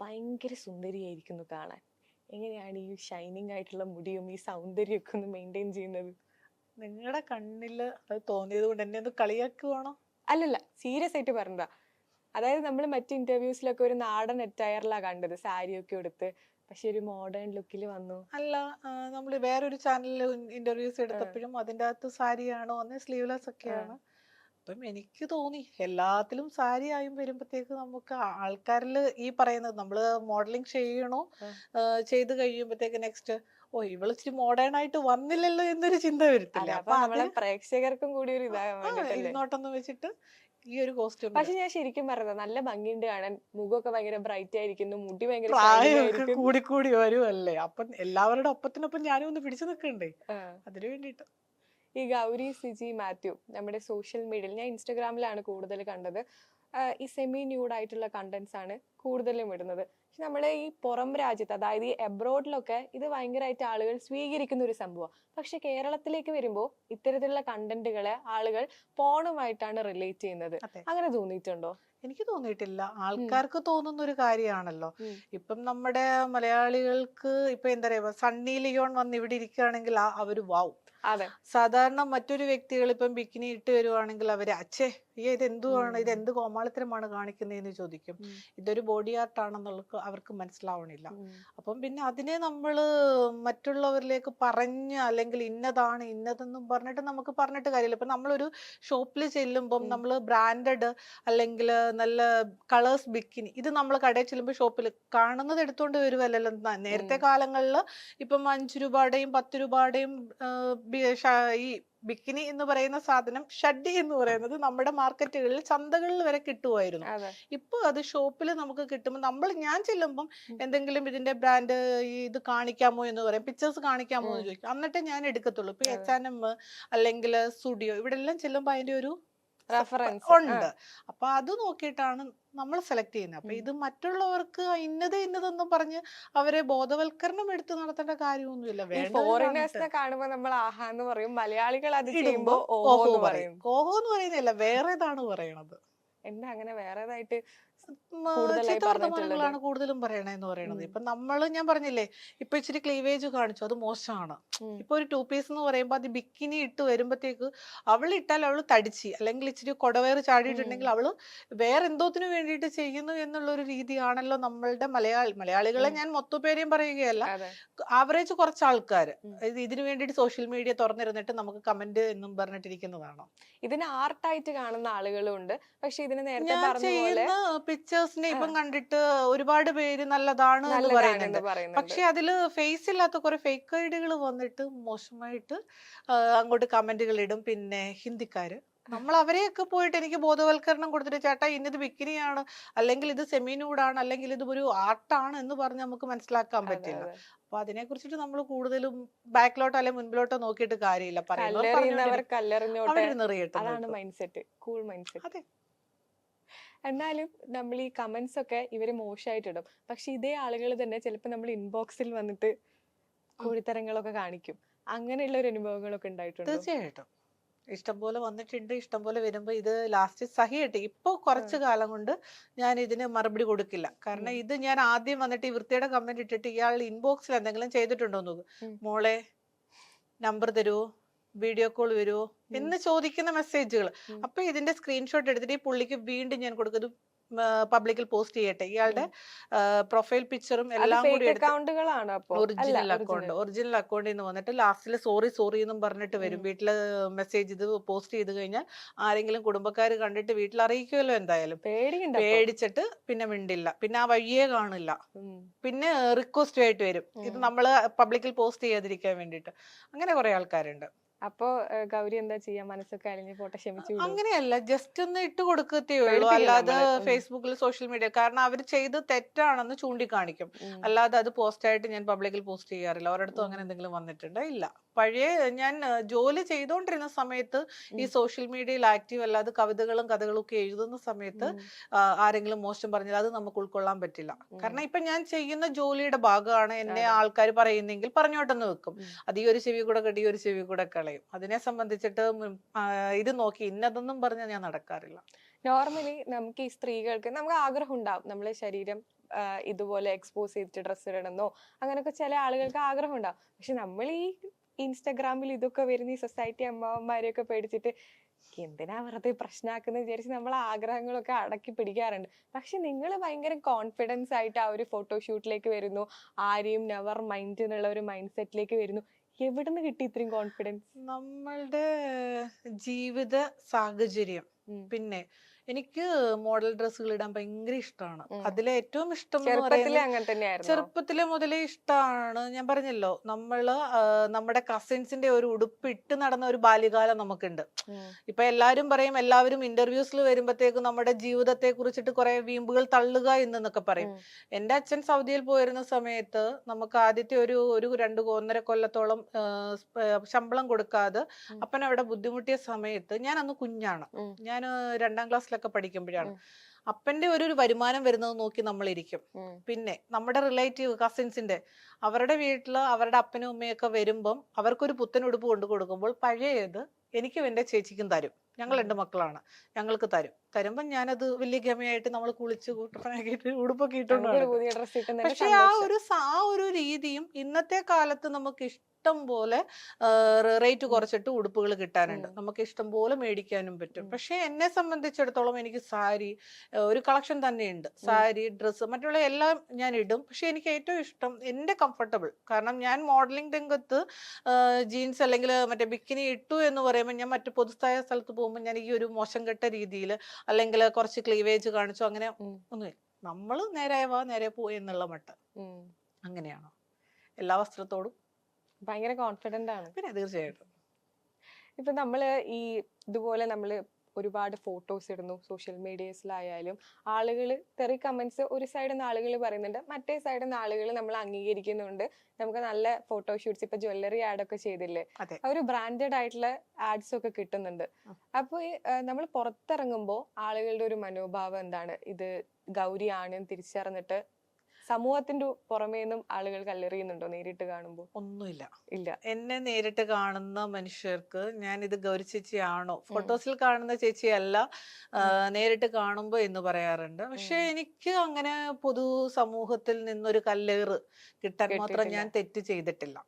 ഭയങ്കര സുന്ദരിയായിരിക്കുന്നു കാണാൻ. എങ്ങനെയാണ് ഈ ഷൈനിങ് ആയിട്ടുള്ള മുടിയും ഈ സൗന്ദര്യമൊക്കെ ഒന്ന് മെയിന്റെയിൻ ചെയ്യുന്നത്? നിങ്ങളുടെ കണ്ണിൽ അത് തോന്നിയത് കൊണ്ട് എന്നെ ഒന്ന് കളിയാക്കുവാണോ? അല്ലല്ല സീരിയസ് ആയിട്ട് പറഞ്ഞതാ. അതായത് നമ്മൾ മറ്റു ഇന്റർവ്യൂസിലൊക്കെ ഒരു നാടൻ അറ്റയറിലാണ് കണ്ടത് സാരിയൊക്കെ എടുത്ത് പക്ഷെ ഒരു മോഡേൺ ലുക്കിൽ വന്നു. അല്ല നമ്മൾ വേറൊരു ചാനലിൽ ഇന്റർവ്യൂസ് എടുത്തപ്പോഴും അതിന്റെ അകത്ത് സാരിയാണോ അന്ന് സ്ലീവ്ലെസ് ഒക്കെയാണ്. അപ്പം എനിക്ക് തോന്നി. എല്ലാത്തിലും സാരി ആയും വരുമ്പോഴത്തേക്ക് നമുക്ക് ആൾക്കാരിൽ ഈ പറയുന്നത് നമ്മൾ മോഡലിംഗ് ചെയ്യണോ ചെയ്ത് കഴിയുമ്പോഴത്തേക്ക് നെക്സ്റ്റ് ഓ ഇവൾ ഇച്ചിരി മോഡേൺ ആയിട്ട് വന്നില്ലല്ലോ എന്നൊരു ചിന്ത വരത്തില്ല. അപ്പൊ പ്രേക്ഷകർക്കും കൂടി ഒരു ആ, വെച്ചിട്ട് ഈ ഒരു കോസ്റ്റ്യൂം പക്ഷെ ഞാൻ ശരിക്കും പറഞ്ഞത് നല്ല ഭംഗിയുണ്ട് കാണാൻ. മുഖമൊക്കെ ഭയങ്കര ബ്രൈറ്റ് ആയിരിക്കുന്നു മുടി ഭയങ്കര. കൂടി കൂടി വരുമല്ലേ അപ്പൊ എല്ലാവരുടെ ഒപ്പത്തിനൊപ്പം ഞാനും ഒന്ന് പിടിച്ചു നിൽക്കണ്ടേ അതിനു വേണ്ടിട്ട് ഈ ഗൗരി സിജി മാത്യു നമ്മുടെ സോഷ്യൽ മീഡിയയിൽ ഞാൻ ഇൻസ്റ്റഗ്രാമിലാണ് കൂടുതൽ കണ്ടത്. ഈ സെമി ന്യൂഡ് ആയിട്ടുള്ള കണ്ടന്റ്സ് ആണ് കൂടുതലും ഇടുന്നത്. പക്ഷെ നമ്മുടെ ഈ പുറം രാജ്യത്ത് അതായത് ഈ എബ്രോഡിലൊക്കെ ഇത് ഭയങ്കരമായിട്ട് ആളുകൾ സ്വീകരിക്കുന്ന ഒരു സംഭവം. പക്ഷെ കേരളത്തിലേക്ക് വരുമ്പോൾ ഇത്തരത്തിലുള്ള കണ്ടന്റുകളെ ആളുകൾ പോണുമായിട്ടാണ് റിലേറ്റ് ചെയ്യുന്നത്. അങ്ങനെ തോന്നിയിട്ടുണ്ടോ? എനിക്ക് തോന്നിയിട്ടില്ല. ആൾക്കാർക്ക് തോന്നുന്ന ഒരു കാര്യമാണല്ലോ. ഇപ്പം നമ്മുടെ മലയാളികൾക്ക് ഇപ്പൊ എന്താ പറയുക സണ്ണി ലിയോൺ വന്ന് ഇവിടെ ഇരിക്കുകയാണെങ്കിൽ ആ അവർ വാവും സാധാരണ മറ്റൊരു വ്യക്തികൾ ഇപ്പം ബിക്കിനി ഇട്ട് വരുവാണെങ്കിൽ അവർ അച്ഛേ അയ്യോ ഇത് എന്തുവാണ് ഇത് എന്ത് കോമാളിത്തരമാണ് കാണിക്കുന്നതെന്ന് ചോദിക്കും. ഇതൊരു ബോഡി ആർട്ട് ആണെന്നുള്ളത് അവർക്ക് മനസ്സിലാവണില്ല. അപ്പം പിന്നെ അതിനെ നമ്മൾ മറ്റുള്ളവരിലേക്ക് പറഞ്ഞ് അല്ലെങ്കിൽ ഇന്നതാണ് ഇന്നതെന്നും പറഞ്ഞിട്ട് നമുക്ക് പറഞ്ഞിട്ട് കാര്യമില്ല. ഇപ്പം നമ്മളൊരു ഷോപ്പിൽ ചെല്ലുമ്പം നമ്മൾ ബ്രാൻഡഡ് അല്ലെങ്കിൽ നല്ല കളേഴ്സ് ബിക്കിനി ഇത് നമ്മൾ കടയിൽ ചെല്ലുമ്പോൾ ഷോപ്പിൽ കാണുന്നത് എടുത്തുകൊണ്ട് വരുമല്ലോ നേരത്തെ കാലങ്ങളിൽ ഇപ്പം അഞ്ച് രൂപയുടെയും പത്ത് രൂപയുടെയും ഈ ബിക്കിനി എന്ന് പറയുന്ന സാധനം ഷഡ്ഡി എന്ന് പറയുന്നത് നമ്മുടെ മാർക്കറ്റുകളിൽ ചന്തകളിൽ വരെ കിട്ടുമായിരുന്നു ഇപ്പൊ അത് ഷോപ്പിൽ നമുക്ക് കിട്ടുമ്പോൾ നമ്മൾ ഞാൻ ചെല്ലുമ്പം. എന്തെങ്കിലും ഇതിന്റെ ബ്രാൻഡ് ഇത് കാണിക്കാമോ എന്ന് പറയും പിക്ചേഴ്സ് കാണിക്കാമോ എന്ന്. ചോദിക്കും എന്നിട്ടേ ഞാൻ എടുക്കത്തുള്ളൂ ഇപ്പൊ. എച്ച് ആൻഡ് എം അല്ലെങ്കിൽ സ്റ്റുഡിയോ ഇവിടെ എല്ലാം ചെല്ലുമ്പോൾ അതിന്റെ ഒരു റെഫറൻസ് ഉണ്ട്. അപ്പൊ അത് നോക്കിയിട്ടാണ് നമ്മൾ സെലക്ട് ചെയ്യുന്നത്. അപ്പൊ ഇത് മറ്റുള്ളവർക്ക് ഇന്നത് ഇന്നതെന്നും പറഞ്ഞ് അവരെ ബോധവൽക്കരണം എടുത്ത് നടത്തേണ്ട കാര്യമൊന്നുമില്ല. ഫോറിനേഴ്സിനെ കാണട്ടെ. കാണുമ്പോ നമ്മൾ ആഹാ എന്ന് പറയും. മലയാളികൾ അത് ചെയ്യുമ്പോൾ ചെയ്യുമ്പോ ഓഹോ എന്ന് പറയും. പറയും. ഓഹോ എന്ന് പറയുന്നില്ല വേറെ ഇതാണ് പറയണത്. എന്താ അങ്ങനെ വേറേതായിട്ട് കൂടുതലായി കൂടുതലും പറയണതെന്ന് പറയണത്. ഇപ്പൊ നമ്മൾ ഞാൻ പറഞ്ഞില്ലേ ഇപ്പൊ ഇച്ചിരി ക്ലീവേജ് കാണിച്ചു അത് മോശമാണ്. ഇപ്പൊ ഒരു ടു പീസ് എന്ന് പറയുമ്പോ അത് ബിക്കിനി ഇട്ട് വരുമ്പത്തേക്ക് അവൾ ഇട്ടാൽ അവൾ തടിച്ച് അല്ലെങ്കിൽ ഇച്ചിരി കൊടവേർ ചാടിയിട്ടുണ്ടെങ്കിൽ അവൾ വേറെ എന്തോത്തിനു വേണ്ടിയിട്ട് ചെയ്യുന്നു എന്നുള്ള ഒരു രീതിയാണല്ലോ നമ്മളുടെ മലയാളി മലയാളികളെ ഞാൻ മൊത്തപ്പേരെയും പറയുകയല്ല. ആവറേജ് കുറച്ച് ആൾക്കാർ ഇതിനു വേണ്ടിയിട്ട് സോഷ്യൽ മീഡിയ തുറന്നിരുന്നിട്ട് നമുക്ക് കമന്റ് എന്നും പറഞ്ഞിട്ടിരിക്കുന്നതാണോ? ഇതിനെ ആർട്ടായിട്ട് കാണുന്ന ആളുകളും ഉണ്ട്. പക്ഷെ ഇതിന് നേരത്തെ പറഞ്ഞ പോലെ ചെയ്യുന്ന പിക്ചേഴ്സിനെ ഇപ്പം കണ്ടിട്ട് ഒരുപാട് പേര് നല്ലതാണ് എന്ന് പറയുന്നുണ്ട്. പക്ഷെ അതിൽ ഫേസ് ഇല്ലാത്ത കുറെ ഫേക്ക് ഐഡികൾ വന്നിട്ട് മോശമായിട്ട് അങ്ങോട്ട് കമന്റുകൾ ഇടും. പിന്നെ ഹിന്ദിക്കാര്. നമ്മൾ അവരെയൊക്കെ പോയിട്ട് എനിക്ക് ബോധവൽക്കരണം കൊടുത്തിട്ട് ചേട്ടാ ഇന്നത് ബിക്കിനിയാണ് അല്ലെങ്കിൽ ഇത് സെമിനൂടാണ് അല്ലെങ്കിൽ ഇത് ഒരു ആർട്ടാണ് എന്ന് പറഞ്ഞ് നമുക്ക് മനസ്സിലാക്കാൻ പറ്റില്ല. അപ്പൊ അതിനെ കുറിച്ചിട്ട് നമ്മൾ കൂടുതലും ബാക്കിലോട്ടോ അല്ലെങ്കിൽ മുൻപിലോട്ടോ നോക്കിയിട്ട് കാര്യമില്ല. പറയുന്നത് അതാണ് mind set cool mind set അതെ. എന്നാലും നമ്മൾ ഈ കമന്റ്സ് ഒക്കെ ഇവർ മോശമായിട്ടിടും പക്ഷെ ഇതേ ആളുകൾ തന്നെ ചിലപ്പോൾ നമ്മൾ ഇൻബോക്സിൽ വന്നിട്ട് കോഴിത്തരങ്ങളൊക്കെ കാണിക്കും. അങ്ങനെയുള്ള ഒരു അനുഭവങ്ങളൊക്കെ ഉണ്ടായിട്ടുണ്ട്? തീർച്ചയായിട്ടും. ഇഷ്ടംപോലെ വന്നിട്ടുണ്ട് ഇഷ്ടംപോലെ വരുമ്പോ ഇത് ലാസ്റ്റ് സഹിയായിട്ട് ഇപ്പൊ കുറച്ച് കാലം കൊണ്ട് ഞാൻ ഇതിന് മറുപടി കൊടുക്കില്ല. കാരണം ഇത് ഞാൻ ആദ്യം വന്നിട്ട് ഈ വൃത്തിയുടെ കമന്റ് ഇട്ടിട്ട് ഇയാൾ ഇൻബോക്സിൽ എന്തെങ്കിലും ചെയ്തിട്ടുണ്ടോ നോക്കും. മോളെ നമ്പർ തരുമോ വീഡിയോ കോൾ വരുമോ എന്ന് ചോദിക്കുന്ന മെസ്സേജുകൾ അപ്പൊ ഇതിന്റെ സ്ക്രീൻഷോട്ട് എടുത്തിട്ട് ഈ പുള്ളിക്ക് വീണ്ടും ഞാൻ കൊടുക്കും പബ്ലിക്കിൽ പോസ്റ്റ് ചെയ്യട്ടെ. ഇയാളുടെ പ്രൊഫൈൽ പിക്ചറും എല്ലാം കൂടി അക്കൗണ്ടുകളാണ് ഒറിജിനൽ അക്കൗണ്ട് ഒറിജിനൽ അക്കൗണ്ടിൽ നിന്ന് വന്നിട്ട് ലാസ്റ്റിൽ സോറി സോറി എന്നും പറഞ്ഞിട്ട് വരും. വീട്ടിൽ മെസ്സേജ് ഇത് പോസ്റ്റ് ചെയ്ത് കഴിഞ്ഞാൽ ആരെങ്കിലും കുടുംബക്കാർ കണ്ടിട്ട് വീട്ടിൽ അറിയിക്കുമല്ലോ എന്തായാലും. പേടിച്ചിട്ട് പിന്നെ മിണ്ടില്ല. പിന്നെ ആ വഴിയേ കാണില്ല. പിന്നെ റിക്വസ്റ്റ് ആയിട്ട് വരും. ഇത്. നമ്മൾ പബ്ലിക്കിൽ പോസ്റ്റ് ചെയ്യാതിരിക്കാൻ വേണ്ടിട്ട് അങ്ങനെ കുറെ ആൾക്കാരുണ്ട്. അപ്പൊ ഗൗരി എന്താ ചെയ്യാ? മനസ്സൊക്കെ അലിഞ്ഞ് പോട്ടെ ക്ഷമിച്ചു? അങ്ങനെയല്ല ജസ്റ്റ് ഒന്ന് ഇട്ട് കൊടുക്കത്തേ ഉള്ളൂ. അല്ലാതെ ഫേസ്ബുക്കിൽ സോഷ്യൽ മീഡിയ കാരണം അവർ ചെയ്ത് തെറ്റാണെന്ന് ചൂണ്ടിക്കാണിക്കും. അല്ലാതെ അത് പോസ്റ്റായിട്ട് ഞാൻ പബ്ലിക്കിൽ പോസ്റ്റ് ചെയ്യാറില്ല. ഒരിടത്തും. അങ്ങനെ എന്തെങ്കിലും വന്നിട്ടുണ്ടോ? ഇല്ല. പഴയ ഞാൻ ജോലി ചെയ്തുകൊണ്ടിരുന്ന സമയത്ത് ഈ സോഷ്യൽ മീഡിയയിൽ ആക്റ്റീവ് അല്ലാതെ കവിതകളും കഥകളും ഒക്കെ എഴുതുന്ന സമയത്ത് ആരെങ്കിലും മോശം പറഞ്ഞാൽ അത് നമുക്ക് ഉൾക്കൊള്ളാൻ പറ്റില്ല. കാരണം ഇപ്പൊ ഞാൻ ചെയ്യുന്ന ജോലിയുടെ ഭാഗമാണ് എന്നെ ആൾക്കാർ പറയുന്നെങ്കിൽ പറഞ്ഞോട്ടെന്ന് വെക്കും. അത് ഈ ഒരു ചെവി കൂടെ കെട്ടി ഒരു ചെവി കൂടെ കളയും. അതിനെ സംബന്ധിച്ചിട്ട് ഇത് നോക്കി ഇന്നതൊന്നും പറഞ്ഞാൽ ഞാൻ നടക്കാറില്ല. നോർമലി നമുക്ക് ഈ സ്ത്രീകൾക്ക് നമുക്ക് ആഗ്രഹം ഉണ്ടാവും. നമ്മളെ ശരീരം ഇതുപോലെ എക്സ്പോസ് ചെയ്തിട്ട് ഡ്രസ്സ് ഇടണമെന്നോ അങ്ങനെയൊക്കെ ചില ആളുകൾക്ക് ആഗ്രഹം ഉണ്ടാവും. പക്ഷെ നമ്മൾ ഈ ഇൻസ്റ്റാഗ്രാമിൽ ഇതൊക്കെ വരുന്ന ഈ സൊസൈറ്റി അമ്മമാരെയൊക്കെ പേടിച്ചിട്ട് എന്തിനാ വെറുതെ പ്രശ്നമാക്കുന്നത് വിചാരിച്ച് നമ്മൾ ആഗ്രഹങ്ങളൊക്കെ അടക്കി പിടിക്കാറുണ്ട്. പക്ഷെ നിങ്ങൾ ഭയങ്കര കോൺഫിഡൻസ് ആയിട്ട് ആ ഒരു ഫോട്ടോഷൂട്ടിലേക്ക് വരുന്നു. ആരെയും നെവർ മൈൻഡ് എന്നുള്ള ഒരു മൈൻഡ് സെറ്റിലേക്ക് വരുന്നു. എവിടുന്ന് കിട്ടി ഇത്രയും കോൺഫിഡൻസ് നമ്മളുടെ ജീവിത സാഹചര്യം. പിന്നെ എനിക്ക് മോഡൽ ഡ്രസ്സുകൾ ഇടാൻ ഭയങ്കര ഇഷ്ടമാണ്. അതിലെ ഏറ്റവും ഇഷ്ടം എന്ന് ചെറുപ്പത്തിലെ പറയുന്നത് ചെറുപ്പത്തിലെ മുതലേ ഇഷ്ടമാണ് ഞാൻ പറഞ്ഞല്ലോ നമ്മൾ നമ്മുടെ കസിൻസിന്റെ ഒരു ഉടുപ്പിട്ട് നടന്ന ഒരു ബാല്യകാലം നമുക്കുണ്ട്. ഇപ്പൊ എല്ലാവരും പറയും എല്ലാവരും ഇന്റർവ്യൂസിൽ വരുമ്പോഴത്തേക്കും നമ്മുടെ ജീവിതത്തെ കുറിച്ചിട്ട് കുറെ വീമ്പുകൾ തള്ളുക എന്നൊക്കെ പറയും. എന്റെ അച്ഛൻ സൗദിയിൽ പോയിരുന്ന സമയത്ത് നമുക്ക് ആദ്യത്തെ ഒരു ഒരു രണ്ട് ഒന്നര കൊല്ലത്തോളം ശമ്പളം കൊടുക്കാതെ. അപ്പൻ അവിടെ ബുദ്ധിമുട്ടിയ സമയത്ത് ഞാൻ അന്ന് കുഞ്ഞാണ് ഞാൻ രണ്ടാം ക്ലാസ്സിലൊക്കെ പഠിക്കുമ്പോഴാണ്. അപ്പന്റെ ഒരു വരുമാനം വരുന്നത് നോക്കി നമ്മൾ ഇരിക്കും പിന്നെ നമ്മുടെ റിലേറ്റീവ് കസിൻസിന്റെ അവരുടെ വീട്ടിൽ അവരുടെ അപ്പനും അമ്മയൊക്കെ വരുമ്പം അവർക്കൊരു പുത്തൻ ഉടുപ്പ് കൊണ്ടു കൊടുക്കുമ്പോൾ പഴയത് എനിക്കും എന്റെ ചേച്ചിക്കും തരും. ഞങ്ങൾ. രണ്ട് മക്കളാണ്. ഞങ്ങൾക്ക് തരും. തരുമ്പം ഞാനത് വലിയ ഗമയായിട്ട് നമ്മൾ കുളിച്ച് കൂട്ടപ്പനാക്കിയിട്ട് ഉടുപ്പൊക്കെ ഇട്ടുണ്ടാവും പക്ഷെ ആ ഒരു ആ ഒരു രീതിയും ഇന്നത്തെ കാലത്ത് നമുക്ക് ഇഷ്ടം പോലെ റേറ്റ് കുറച്ചിട്ട് ഉടുപ്പുകൾ കിട്ടാനുണ്ട്. നമുക്ക് ഇഷ്ടം പോലെ മേടിക്കാനും പറ്റും. പക്ഷെ എന്നെ സംബന്ധിച്ചിടത്തോളം എനിക്ക് സാരി ഒരു കളക്ഷൻ തന്നെയുണ്ട്. സാരി ഡ്രസ്സ് മറ്റുള്ള എല്ലാം ഞാൻ ഇടും. പക്ഷെ എനിക്ക് ഏറ്റവും ഇഷ്ടം എന്റെ കംഫർട്ടബിൾ കാരണം ഞാൻ മോഡലിംഗ് രംഗത്ത് ജീൻസ് അല്ലെങ്കിൽ മറ്റേ ബിക്കിനി ഇട്ടു എന്ന് പറയുമ്പോൾ ഞാൻ മറ്റു പൊതുസ്ഥായ സ്ഥലത്ത് പോകുമ്പോൾ ഞാൻ ഈ ഒരു മോശം കെട്ട രീതിയിൽ അല്ലെങ്കിൽ കുറച്ച് ക്ലീവേജ് കാണിച്ചോ അങ്ങനെ ഒന്നുമില്ല. നമ്മൾ നേരെ വാ നേരെ പോയി എന്നുള്ള മട്ട്. അങ്ങനെയാണോ? എല്ലാ വസ്ത്രത്തോടും. ഭയങ്കര കോൺഫിഡന്റ് ആണ്. പിന്നെ തീർച്ചയായിട്ടും. ഇപ്പൊ നമ്മൾ ഈ ഇതുപോലെ നമ്മൾ ഒരുപാട് ഫോട്ടോസ് ഇടുന്നു സോഷ്യൽ മീഡിയസിലായാലും ആളുകൾ തെറി കമൻസ് ഒരു സൈഡിൽ നിന്ന് ആളുകൾ പറയുന്നുണ്ട് മറ്റേ സൈഡിൽ നിന്ന് ആളുകൾ നമ്മൾ അംഗീകരിക്കുന്നുണ്ട്. നമുക്ക് നല്ല ഫോട്ടോഷൂട്ട്സ് ഇപ്പൊ ജ്വല്ലറി ആഡ് ഒക്കെ ചെയ്തില്ലേ. ഒരു ബ്രാൻഡഡ് ആയിട്ടുള്ള ആഡ്സ് ഒക്കെ കിട്ടുന്നുണ്ട്. അപ്പോൾ അപ്പൊ നമ്മൾ പുറത്തിറങ്ങുമ്പോൾ ആളുകളുടെ ഒരു മനോഭാവം എന്താണ്? ഇത് ഗൗരിയാണ് തിരിച്ചറിഞ്ഞിട്ട് സമൂഹത്തിന്റെ പുറമേ നിന്നും ആളുകൾ കല്ലെറിയുന്നുണ്ടോ നേരിട്ട് കാണുമ്പോൾ? ഒന്നുമില്ല. ഇല്ല. എന്നെ നേരിട്ട് കാണുന്ന മനുഷ്യർക്ക് ഞാൻ ഇത് ഗൗരി ചേച്ചിയാണോ ഫോട്ടോസിൽ കാണുന്ന ചേച്ചിയല്ല നേരിട്ട് കാണുമ്പോൾ എന്ന് പറയാറുണ്ട്. പക്ഷെ എനിക്ക് അങ്ങനെ പൊതു സമൂഹത്തിൽ നിന്നൊരു കല്ലേറ് കിട്ടാൻ മാത്രം ഞാൻ തെറ്റ് ചെയ്തിട്ടില്ല.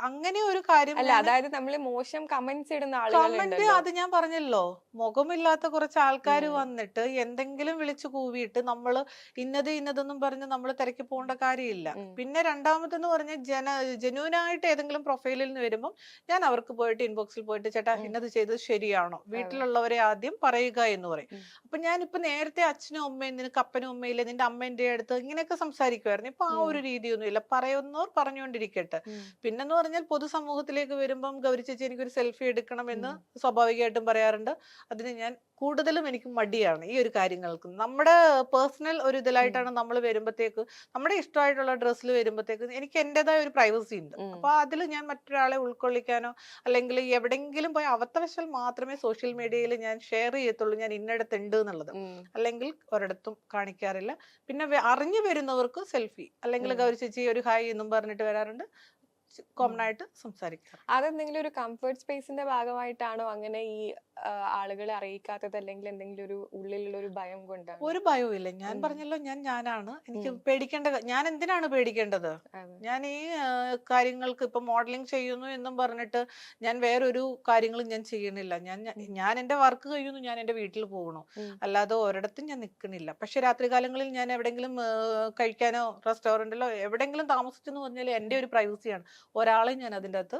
അങ്ങനെ ഒരു കാര്യം അല്ല അതായത് നമ്മൾ മോശം കമന്റ്സ് ഇടുന്ന കമന്റ് അത് ഞാൻ പറഞ്ഞല്ലോ. മുഖമില്ലാത്ത കുറച്ച് ആൾക്കാർ വന്നിട്ട് എന്തെങ്കിലും വിളിച്ചു കൂവിയിട്ട് നമ്മൾ ഇന്നത് ഇന്നതെന്നും പറഞ്ഞ് നമ്മൾ തിരക്കി പോകേണ്ട കാര്യമില്ല. പിന്നെ രണ്ടാമതെന്ന് പറഞ്ഞ ജന ജനുവിനായിട്ട് ഏതെങ്കിലും പ്രൊഫൈലിൽ നിന്ന് വരുമ്പം ഞാൻ അവർക്ക് പോയിട്ട് ഇൻബോക്സിൽ പോയിട്ട് ചേട്ടാ. ഇന്നത് ചെയ്തത് ശരിയാണോ? വീട്ടിലുള്ളവരെ ആദ്യം പറയുക എന്ന് പറയും. അപ്പൊ ഞാനിപ്പോ നേരത്തെ അച്ഛനും അമ്മയും നിനക്ക് അപ്പനും അമ്മയില്ല നിന്റെ അമ്മേന്റെ അടുത്ത് ഇങ്ങനെയൊക്കെ സംസാരിക്കുമായിരുന്നു ഇപ്പൊ ആ ഒരു രീതിയൊന്നുമില്ല. പറയുന്നവർ പറഞ്ഞുകൊണ്ടിരിക്കട്ടെ. പിന്നെ പിന്നെന്ന് പറഞ്ഞാൽ പൊതുസമൂഹത്തിലേക്ക് വരുമ്പം ഗൗരി ചേച്ചി എനിക്കൊരു സെൽഫി എടുക്കണമെന്ന് എന്ന് സ്വാഭാവികമായിട്ടും പറയാറുണ്ട്. അതിന് ഞാൻ കൂടുതലും എനിക്ക് മടിയാണ് ഈ ഒരു കാര്യങ്ങൾക്ക്. നമ്മുടെ പേഴ്സണൽ ഒരു ഇതിലായിട്ടാണ് നമ്മൾ വരുമ്പോഴത്തേക്ക് നമ്മുടെ ഇഷ്ടമായിട്ടുള്ള ഡ്രസ്സിൽ വരുമ്പോഴത്തേക്ക് എനിക്ക് എന്റെതായ ഒരു പ്രൈവസി ഉണ്ട്. അപ്പോൾ അപ്പൊ അതിൽ ഞാൻ മറ്റൊരാളെ ഉൾക്കൊള്ളിക്കാനോ അല്ലെങ്കിൽ എവിടെങ്കിലും പോയി അവത്തവശാൽ മാത്രമേ സോഷ്യൽ മീഡിയയിൽ ഞാൻ ഷെയർ ചെയ്യത്തുള്ളൂ ഞാൻ ഇന്നടത്തുണ്ട് എന്നുള്ളത്. അല്ലെങ്കിൽ ഒരിടത്തും കാണിക്കാറില്ല. പിന്നെ അറിഞ്ഞു വരുന്നവർക്ക് സെൽഫി. അല്ലെങ്കിൽ ഗൗരി ചേച്ചി ഒരു ഹായ് എന്നും പറഞ്ഞിട്ട് വരാറുണ്ട്. കോമൺ ആയിട്ട് സംസാരിക്കാം അതെന്തെങ്കിലും ഒരു കംഫർട്ട് സ്പേസിന്റെ ഭാഗമായിട്ടാണോ അങ്ങനെ ഈ ആളുകളെ അറിയിക്കാത്തത് അല്ലെങ്കിൽ എന്തെങ്കിലും ഒരു ഉള്ളിലുള്ള ഒരു ഭയം കൊണ്ട് ഒരു ഭയവും ഇല്ല. ഞാൻ പറഞ്ഞല്ലോ ഞാൻ ഞാനാണ്. എനിക്ക്. പേടിക്കേണ്ട ഞാൻ എന്തിനാണ് പേടിക്കേണ്ടത്? ഞാൻ ഈ കാര്യങ്ങൾക്ക് ഇപ്പൊ മോഡലിംഗ് ചെയ്യുന്നു എന്നും പറഞ്ഞിട്ട് ഞാൻ വേറൊരു കാര്യങ്ങളും ഞാൻ ചെയ്യണില്ല ഞാൻ ഞാൻ- എന്റെ വർക്ക് കഴിയുന്നു ഞാൻ എന്റെ വീട്ടിൽ പോകണു. അല്ലാതെ ഒരിടത്തും ഞാൻ നിൽക്കണില്ല പക്ഷെ രാത്രികാലങ്ങളിൽ ഞാൻ എവിടെങ്കിലും കഴിക്കാനോ റെസ്റ്റോറന്റിലോ എവിടെങ്കിലും താമസിച്ചെന്ന് പറഞ്ഞാൽ എന്റെ ഒരു പ്രൈവസിയാണ് ഒരാളെ ഞാൻ അതിന്റെ അകത്ത്